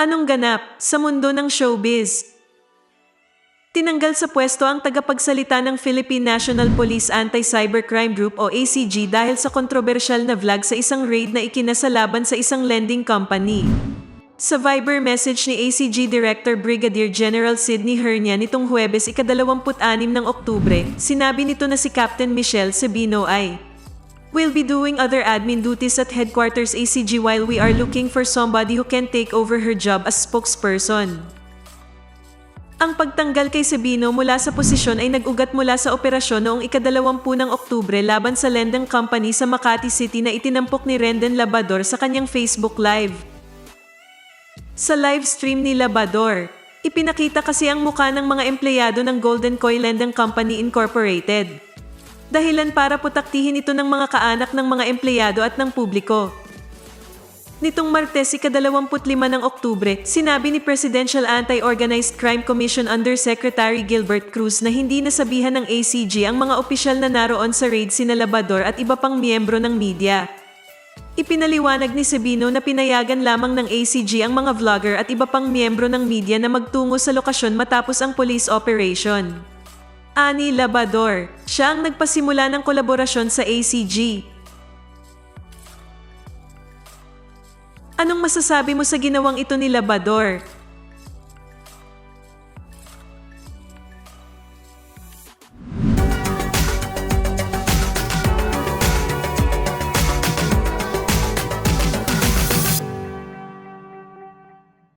Anong ganap sa mundo ng showbiz? Tinanggal sa pwesto ang tagapagsalita ng Philippine National Police Anti-Cybercrime Group o ACG dahil sa kontrobersyal na vlog sa isang raid na ikinasalaban sa isang lending company. Sa Viber message ni ACG Director Brigadier General Sidney Hernia nitong Huwebes ika-26 ng Oktubre, sinabi nito na si Captain Michelle Sabino ay We'll be doing other admin duties at headquarters ACG while we are looking for somebody who can take over her job as spokesperson. Ang pagtanggal kay Sabino mula sa posisyon ay nag-ugat mula sa operasyon noong ikadalawampu ng Oktubre laban sa lending company sa Makati City na itinampok ni Rendon Labador sa kanyang Facebook Live. Sa live stream ni Labador, ipinakita kasi ang muka ng mga empleyado ng Golden Koi Lending Company Incorporated. Dahilan para putaktihin ito ng mga kaanak ng mga empleyado at ng publiko. Nitong Martes, ika-25 ng Oktubre, sinabi ni Presidential Anti-Organized Crime Commission Undersecretary Gilbert Cruz na hindi nasabihan ng ACG ang mga opisyal na naroon sa raid sina Labador at iba pang miyembro ng media. Ipinaliwanag ni Sabino na pinayagan lamang ng ACG ang mga vlogger at iba pang miyembro ng media na magtungo sa lokasyon matapos ang police operation. Ani Labador, siya ang nagpasimula ng kolaborasyon sa ACG. Anong masasabi mo sa ginawang ito ni Labador?